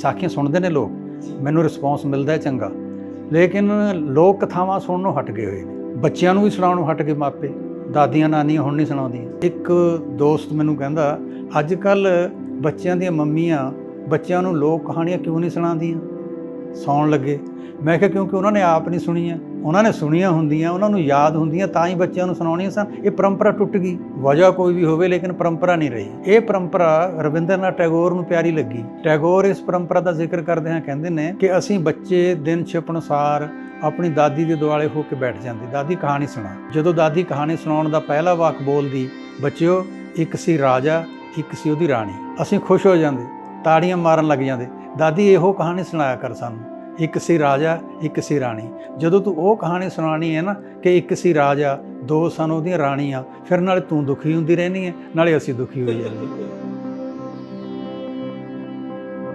ਸਾਖੀਆਂ ਸੁਣਦੇ ਨੇ ਲੋਕ, ਮੈਨੂੰ ਰਿਸਪੌਂਸ ਮਿਲਦਾ ਹੈ ਚੰਗਾ। ਲੇਕਿਨ ਲੋਕ ਕਥਾਵਾਂ ਸੁਣਨ ਨੂੰ ਹਟ ਗਏ ਹੋਏ ਨੇ। ਬੱਚਿਆਂ ਨੂੰ ਵੀ ਸੁਣਾਉਣ ਨੂੰ ਹਟ ਗਏ ਮਾਪੇ। ਦਾਦੀਆਂ ਨਾਨੀਆਂ ਹੁਣ ਨਹੀਂ ਸੁਣਾਉਂਦੀਆਂ। ਇੱਕ ਦੋਸਤ ਮੈਨੂੰ ਕਹਿੰਦਾ, ਅੱਜ ਕੱਲ ਬੱਚਿਆਂ ਦੀਆਂ ਮੰਮੀਆਂ ਬੱਚਿਆਂ ਨੂੰ ਲੋਕ ਕਹਾਣੀਆਂ ਕਿਉਂ ਨਹੀਂ ਸੁਣਾਉਂਦੀਆਂ? ਸੌਣ ਲੱਗੇ। ਮੈਂ ਕਿਹਾ, ਕਿਉਂਕਿ ਉਹਨਾਂ ਨੇ ਆਪ ਨਹੀਂ ਸੁਣੀਆਂ। ਉਹਨਾਂ ਨੇ ਸੁਣੀਆਂ ਹੁੰਦੀਆਂ, ਉਹਨਾਂ ਨੂੰ ਯਾਦ ਹੁੰਦੀਆਂ, ਤਾਂ ਹੀ ਬੱਚਿਆਂ ਨੂੰ ਸੁਣਾਉਣੀਆਂ ਸਨ। ਇਹ ਪਰੰਪਰਾ ਟੁੱਟ ਗਈ। ਵਜ੍ਹਾ ਕੋਈ ਵੀ ਹੋਵੇ, ਲੇਕਿਨ ਪਰੰਪਰਾ ਨਹੀਂ ਰਹੀ। ਇਹ ਪਰੰਪਰਾ ਰਵਿੰਦਰਨਾਥ ਟੈਗੋਰ ਨੂੰ ਪਿਆਰੀ ਲੱਗੀ। ਟੈਗੋਰ ਇਸ ਪਰੰਪਰਾ ਦਾ ਜ਼ਿਕਰ ਕਰਦੇ ਹਾਂ, ਕਹਿੰਦੇ ਨੇ ਕਿ ਅਸੀਂ ਬੱਚੇ ਦਿਨ ਛਿਪ ਅਨੁਸਾਰ ਆਪਣੀ ਦਾਦੀ ਦੇ ਦੁਆਲੇ ਹੋ ਕੇ ਬੈਠ ਜਾਂਦੇ। ਦਾਦੀ ਕਹਾਣੀ ਸੁਣਾ। ਜਦੋਂ ਦਾਦੀ ਕਹਾਣੀ ਸੁਣਾਉਣ ਦਾ ਪਹਿਲਾ ਵਾਕ ਬੋਲਦੀ, ਬੱਚਿਓ, ਇੱਕ ਸੀ ਰਾਜਾ, ਇੱਕ ਸੀ ਉਹਦੀ ਰਾਣੀ। ਅਸੀਂ ਖੁਸ਼ ਹੋ ਜਾਂਦੇ, ਤਾੜੀਆਂ ਮਾਰਨ ਲੱਗ ਜਾਂਦੇ। ਦਾਦੀ ਇਹੋ ਕਹਾਣੀ ਸੁਣਾਇਆ ਕਰ ਸਾਨੂੰ। ਇੱਕ ਸੀ ਰਾਜਾ, ਇੱਕ ਸੀ ਰਾਣੀ। ਜਦੋਂ ਤੂੰ ਉਹ ਕਹਾਣੀ ਸੁਣਾਣੀ ਹੈ ਨਾ ਕਿ ਇੱਕ ਸੀ ਰਾਜਾ, ਦੋ ਸਨ ਉਹਦੀਆਂ ਰਾਣੀਆਂ, ਫਿਰ ਨਾਲੇ ਤੂੰ ਦੁਖੀ ਹੁੰਦੀ ਰਹਿਣੀ ਹੈ, ਨਾਲੇ ਅਸੀਂ ਦੁਖੀ ਹੋਈ ਜਾਂਦੇ